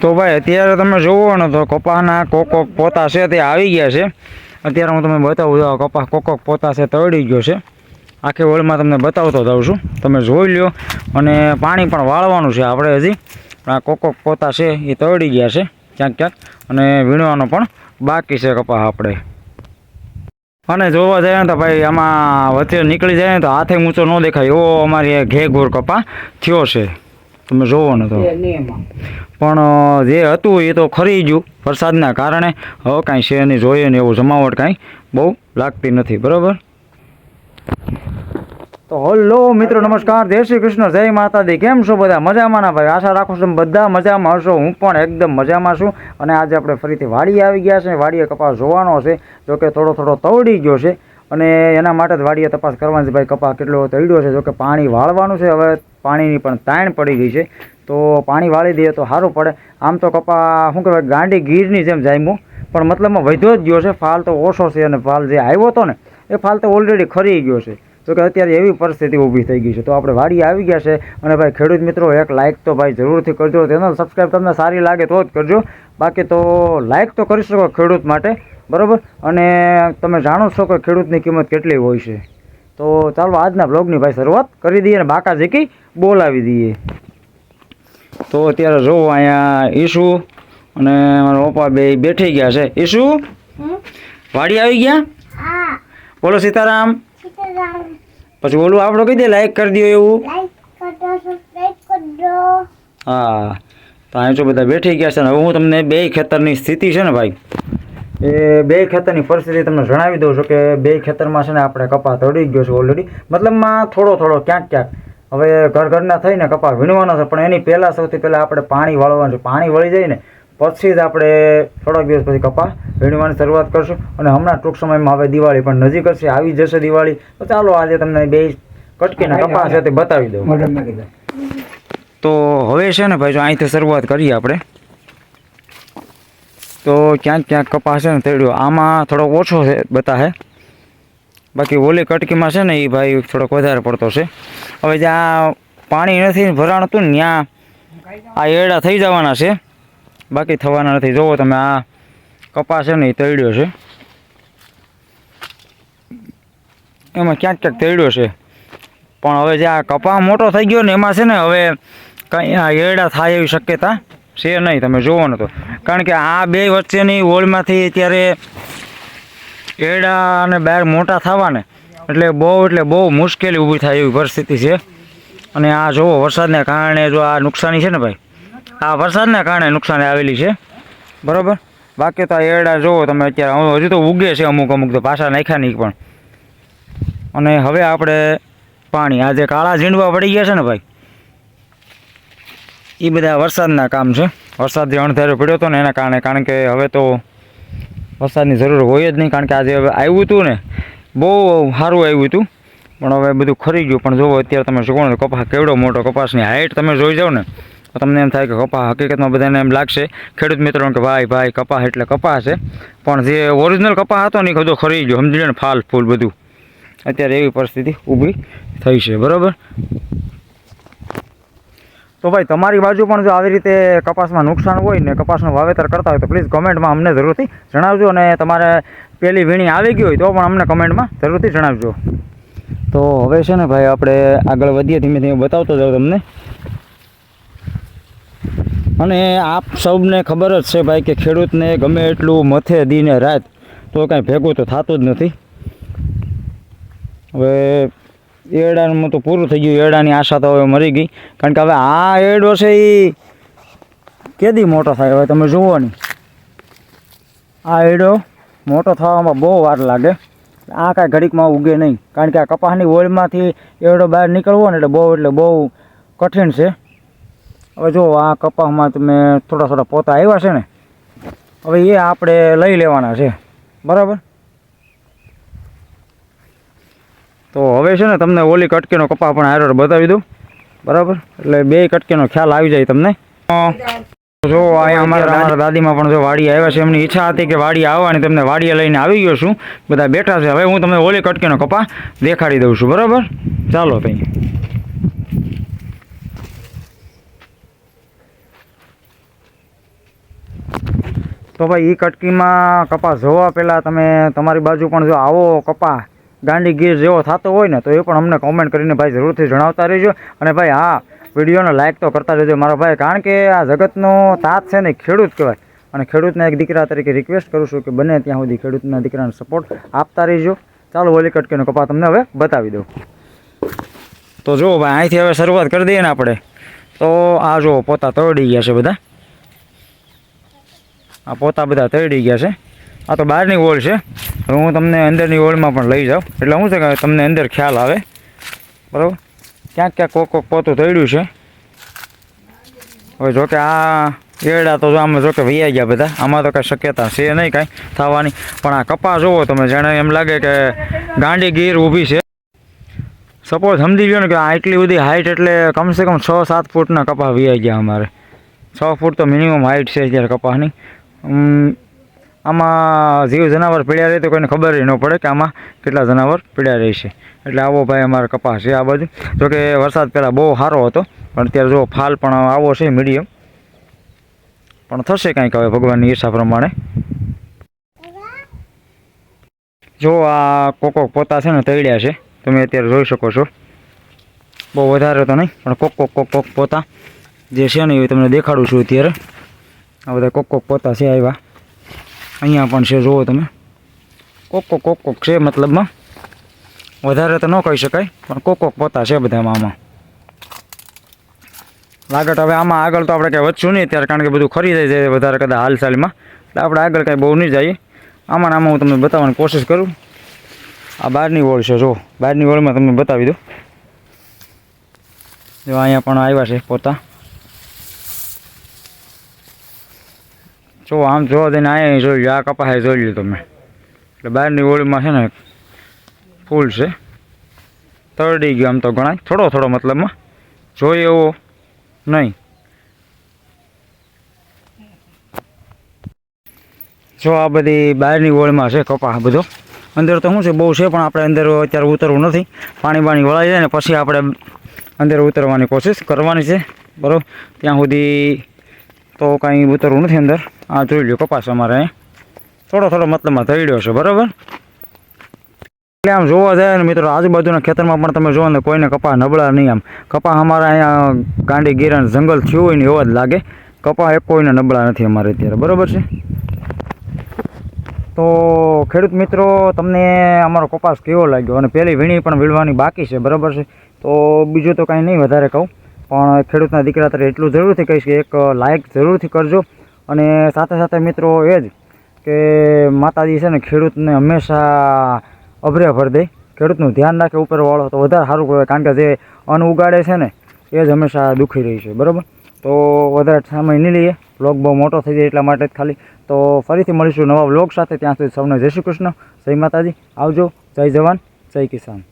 તો ભાઈ, અત્યારે તમે જોવો ને તો કપાસના કોકોક કોક પોતા છે તે આવી ગયા છે. અત્યારે હું તમને બતાવું છું કપાસ કોક કોક પોતા છે તળી ગયો છે. આખી વળમાં તમને બતાવતો જાઉં છું. તમે જોઈ લ્યો. અને પાણી પણ વાળવાનું છે આપણે હજી. આ કોકોક કોક પોતા છે એ તળી ગયા છે, ક્યાંક ક્યાંક. અને વીણવાનો પણ બાકી છે કપાસ આપણે. અને જોવા જઈએ તો ભાઈ, આમાં વચ્ચે નીકળી જાય ને તો હાથે ઊંચો ન દેખાય. એવો અમારી ઘે ઘોર કપા થયો છે. તમે જોવો ને તો. પણ જે હતું એ તો ખરી ગયું વરસાદના કારણે હવે કાંઈ છે નહીં જોઈએ ને એવું જમાવટ કાંઈ બહુ લાગતી નથી બરાબર? તો હલો મિત્રો નમસ્કાર જય શ્રી કૃષ્ણ જય માતાજી કેમ છો બધા? મજામાં ના ભાઈ? આશા રાખું છું બધા મજામાં હશો. હું પણ એકદમ મજામાં છું. અને આજે આપણે ફરીથી વાડી આવી ગયા છે. વાડીએ કપાસ જોવાનો છે જોકે થોડો થોડો તવડી ગયો છે. અને એના માટે જ વાડીએ તપાસ કરવાની છે. ભાઈ કપાસ કેટલો તળ્યો છે? જો કે પાણી વાળવાનું છે. હવે પાણીની પણ તાણ પડી ગઈ છે. તો પાણી વાળી દઈએ તો સારું પડે. આમ તો કપા, શું કહેવાય, ગાંડી ગીરની જેમ જામ્યું. પણ મતલબમાં વધ્યો જ ગયો છે. ફાલ તો ઓછો છે અને ફાલ જે આવ્યો હતો ને, એ ફાલ તો ઓલરેડી ખરી ગયો છે. તો કે અત્યારે એવી પરિસ્થિતિ ઊભી થઈ ગઈ છે. તો આપણે વાડી આવી ગયા છે. અને ભાઈ, ખેડૂત મિત્રો, એક લાઇક તો ભાઈ જરૂરથી કરજો. ચેનલ સબસ્ક્રાઈબ તમને સારી લાગે તો જ કરજો. બાકી તો લાઇક તો કરી શકો ખેડૂત માટે, બરાબર? અને તમે જાણો છો કે ખેડૂતની કિંમત કેટલી હોય છે. તો ચાલો આજના બ્લોગની ભાઈ શરૂઆત કરી દઈએ અને બાકા ઝીકી બોલાવી દઈએ. તો અત્યારે જોવો અહીંયા ઈશુ અને મારા પપ્પા બે બેઠી ગયા છે. ઈશુ? વાડી આવી ગયા? બોલો સીતારામ. પછી ઓલું આપણો કહી દે લાઈક કરી દો એવું? હા. તો અહીં જો બધા બેઠી ગયા છે ને હવે હું તમને બે ખેતરની સ્થિતિ છે ને ભાઈ એ બે ખેતરની પરિસ્થિતિ તમને જણાવી દઉં છું કે બે ખેતરમાં છે ને આપણે કપા તળી ગયો છે ઓલરેડી મતલબમાં થોડો થોડો ક્યાંક ક્યાંક. હવે ઘર ઘરના થઈને કપા વીણવાનો છે પણ એની પહેલાં સૌથી પહેલાં આપણે પાણી વાળવાનું છે. પાણી વળી જાય ને પછી જ આપણે થોડાક દિવસ પછી કપા વીણવાની શરૂઆત કરશું. અને હમણાં ટૂંક સમયમાં હવે દિવાળી પણ નજીક હશે આવી જશે દિવાળી. તો ચાલો આજે તમને બે કટકીના કપા છે તે બતાવી દઉં. તો હવે છે ને ભાઈ જો અહીંથી શરૂઆત કરીએ આપણે. તો ક્યાંક ક્યાંક કપાસ છે ને તેડ્યો. આમાં થોડોક ઓછો છે બતાહે બાકી ઓલી કટકીમાં છે ને એ ભાઈ થોડોક વધારે પડતો છે. હવે જ્યાં પાણી નથી ભરાણ હતું ને, ત્યાં આ એડા થઈ જવાના છે. બાકી થવાના નથી. જોવો તમે, આ કપાસ છે ને એ તળ્યો છે. એમાં ક્યાંક ક્યાંક તળ્યો છે. પણ હવે જે આ કપા મોટો થઈ ગયો ને, એમાં છે ને હવે કંઈ આ એડા થાય એવી શક્યતા. છે નહીં, તમે જોવાનું તો. કારણ કે આ બે વચ્ચેની હોલમાંથી અત્યારે એડા અને બહાર મોટા થવાને, એટલે બહુ એટલે બહુ મુશ્કેલી ઊભી થાય એવી પરિસ્થિતિ છે. અને આ જુઓ વરસાદને કારણે જો આ નુકસાની છે ને ભાઈ, આ વરસાદને કારણે નુકસાની આવેલી છે. બરાબર? બાકી તો આ એરડા જુઓ તમે અત્યારે, હજુ તો ઉગે છે અમુક અમુક તો પાછા નાખ્યા પણ. અને હવે આપણે પાણી, આજે કાળા ઝીંડવા પડી ગયા છે ને ભાઈ. એ બધા વરસાદના કામ છે. વરસાદ જે અણધાર્યો પડ્યો હતો ને એના કારણે, કારણ કે હવે તો વરસાદની જરૂર હોય જ નહીં, કારણ કે આજે આવ્યું હતું ને, બહુ સારું આવ્યું હતું. પણ હવે બધું ખરી ગયું. પણ જોવો, અત્યારે તમે જુઓ ને, કપાસ કેવડો મોટો, કપાસની હાઇટ તમે જોઈ જાઓ ને, તો તમને એમ થાય કે કપાસ હકીકતમાં બધાને એમ લાગશે, ખેડૂત મિત્રોને કે ભાઈ ભાઈ, કપાસ એટલે કપાસ છે. પણ જે ઓરિજિનલ કપાસ હતો ને, એ બધો ખરી ગયો. સમજી લો ને, ફાલ ફૂલ બધું. અત્યારે એવી પરિસ્થિતિ ઊભી થઈ છે. બરાબર? તો ભાઈ, તમારી બાજુ પણ જો આવી રીતે કપાસમાં નુકસાન હોય ને કપાસનું વાવેતર કરતા હોય તો પ્લીઝ કમેન્ટમાં અમને જરૂરથી જણાવજો અને તમારે પેલી વીણી આવી ગઈ હોય તો પણ અમને કમેન્ટમાં જરૂરથી જણાવજો. તો હવે છે ને ભાઈ, આપણે આગળ વધીએ, ધીમે ધીમે બતાવતો જાઉં તમને. અને આપ સૌને ખબર જ છે ભાઈ કે ખેડૂતને ગમે એટલું મથે, દીને, રાત તો કાંઈ ભેગું તો થતું જ નથી. હવે એડાનું તો પૂરું થઈ ગયું. એડાની આશા તો હવે મરી ગઈ. કારણ કે હવે આ એડો છે એ કેદી મોટો થાય? હવે તમે જુઓ નહીં આ એડો મોટો થવામાં બહુ વાર લાગે. આ કાંઈ ઘડીકમાં ઉગે નહીં. કારણ કે આ કપાસની ઓળમાંથી એડો બહાર નીકળવો ને એટલે બહુ એટલે બહુ કઠિન છે. હવે જો આ કપાસમાં તમે થોડા થોડા પોતા આવ્યા છે ને. હવે એ આપણે લઈ લેવાના છે. બરાબર? તો હવે છે ને તમને ઓલી કટકીનો કપા પણ હારો બતાવી દઉં. બરાબર? એટલે બે કટકીનો ખ્યાલ આવી જાય તમને. જો અહીંયા અમારા અમારા દાદીમાં પણ જો વાડી આવ્યા છે, એમની ઈચ્છા હતી કે વાડી આવવાની, તમને વાડીએ લઈને આવી ગયો છું. બધા બેઠા છે. હવે હું તમને ઓલી કટકીનો કપા દેખાડી દઉં છું. બરાબર? ચાલો ભાઈ તો ભાઈ એ કટકીમાં કપા જોવા પહેલાં તમે તમારી બાજુ પણ જો આવો કપા ગાંડી ગીર જેવો થતો હોય ને, તો એ પણ અમને કોમેન્ટ કરીને ભાઈ જરૂરથી જણાવતા રહેજો. અને ભાઈ હા, વિડીયોને લાઇક તો કરતા રહેજો મારા ભાઈ. કારણ કે આ જગતનો તાત છે ને ખેડૂત કહેવાય. અને ખેડૂતના એક દીકરા તરીકે રિક્વેસ્ટ કરું છું કે બને ત્યાં સુધી ખેડૂતના દીકરાને સપોર્ટ આપતા રહીજો. ચાલો ઓલી કટકીનો કપા તમને હવે બતાવી દઉં. તો જુઓ ભાઈ, અહીંથી હવે શરૂઆત કરી દઈએ ને આપણે. તો આ જુઓ, પોતા તળી ગયા છે બધા. આ પોતા બધા તળી ગયા છે. આ તો બહારની ઓળ છે. હવે હું તમને અંદરની ઓળમાં પણ લઈ જાઉં. એટલે શું છે કે તમને અંદર ખ્યાલ આવે. બરાબર? ક્યાંક ક્યાંક કોક કોક પોતું તળ્યું છે. હવે જોકે આ એરડા તો જો આમાં જોકે વૈયા ગયા બધા. આમાં તો કાંઈ શક્યતા છે નહીં કાંઈ થવાની. પણ આ કપા જુઓ તમે જાણે એમ લાગે કે ગાંડી ગીર ઊભી છે. સપોઝ સમજી ગયો ને કે આ એટલી બધી હાઇટ એટલે કમસે કમ છ સાત ફૂટના કપા વૈયા ગયા અમારે. છ ફૂટ તો મિનિમમ હાઇટ છે અત્યારે કપાસની. ઉમ, આમાં જીવ જનાવર પીડ્યા રહે તો કોઈને ખબર ન પડે કે આમાં કેટલા જનાવર પીડ્યા રહેશે એટલે આવો ભાઈ અમારે કપાસ છે આ બાજુ. જોકે વરસાદ પહેલાં બહુ સારો હતો, પણ અત્યારે જો ફાલ પણ આવો છે મીડિયમ. પણ થશે કાંઈક હવે ભગવાનની ઈર્ષા પ્રમાણે. જો આ કોકો પોતા છે ને તળ્યા છે, તમે અત્યારે જોઈ શકો છો. બહુ વધારે તો નહીં, પણ કોક કોક કોક કોક પોતા જે છે ને એ તમને દેખાડું છું અત્યારે. આ બધા કોક કોક પોતા છે આવ્યા. અહીંયા પણ છે, જુઓ તમે. કોક કોક કોક છે મતલબમાં. વધારે તો ન કહી શકાય, પણ કોક કોક પોતા છે બધામાં આમાં. લાગટ હવે આમાં આગળ તો આપણે કંઈ વધશું નહીં ત્યારે કારણ કે બધું ખરીદાઈ જાય વધારે કદાચ હાલચાલમાં એટલે આપણે આગળ કાંઈ બહુ નહીં જઈએ. આમાં આમાં હું તમને બતાવવાની કોશિશ કરું. આ બહારની વોળ છે જો બહારની વોળમાં તમને બતાવી દઉં. જો અહીંયા પણ આવ્યા છે પોતા. જો આમ જોવા દઈને અહીંયા જોઈ લો આ કપાસ જોઈ લો તમે. એટલે બહારની ઓળીમાં છે ને ફૂલ છે. તરડી ગયો આમ તો ઘણા થોડો થોડો મતલબમાં. જોઈએ એવો નહીં. જો આ બધી બહારની ઓળમાં છે કપા બધો. અંદર તો શું છે, બહુ છે, પણ આપણે અંદર અત્યારે ઉતરવું નથી. પાણી બાણી વળાઈ જાય ને પછી આપણે અંદર ઉતરવાની કોશિશ કરવાની છે. બરાબર? ત્યાં સુધી તો કાંઈ ઉતરવું નથી અંદર. આ જોઈ લ્યો કપાસ અમારે થોડો થોડો મતલબમાં થઈડ્યો છે, બરાબર? એટલે આમ જોવા જાય ને મિત્રો, આજુબાજુના ખેતરમાં પણ તમે જુઓ ને કોઈને કપા નબળા નહીં આમ. કપા અમારા અહીંયા ગાંડી ગીરણ જંગલ થયું હોય ને એવા જ લાગે. કપા એક કોઈને નબળા નથી અમારે અત્યારે, બરાબર છે? તો ખેડૂત મિત્રો, તમને અમારો કપાસ કેવો લાગ્યો? અને પહેલી વીણી પણ વીણવાની બાકી છે, બરાબર છે? તો બીજું તો કાંઈ નહીં વધારે કહું. પણ ખેડૂતના દીકરા તરીકે એટલું જરૂરથી કહીશ કે એક લાઇક જરૂરથી કરજો. અને સાથે સાથે મિત્રો એ જ કે માતાજી છે ને ખેડૂતને હંમેશા અભરે ભર દે. ખેડૂતનું ધ્યાન રાખે ઉપરવાળો તો વધારે સારું કહેવાય, કારણ કે જે અન્ન ઉગાડે છે ને એ જ હંમેશા દુઃખી રહી છે, બરાબર? તો વધારે સમય નહીં લઈએ. બ્લોગ બહુ મોટો થઈ જાય એટલા માટે જ ખાલી. તો ફરીથી મળીશું નવા બ્લોગ સાથે. ત્યાં સુધી સૌને જય શ્રી કૃષ્ણ. જય માતાજી. આવજો. જય જવાન. જય કિસાન.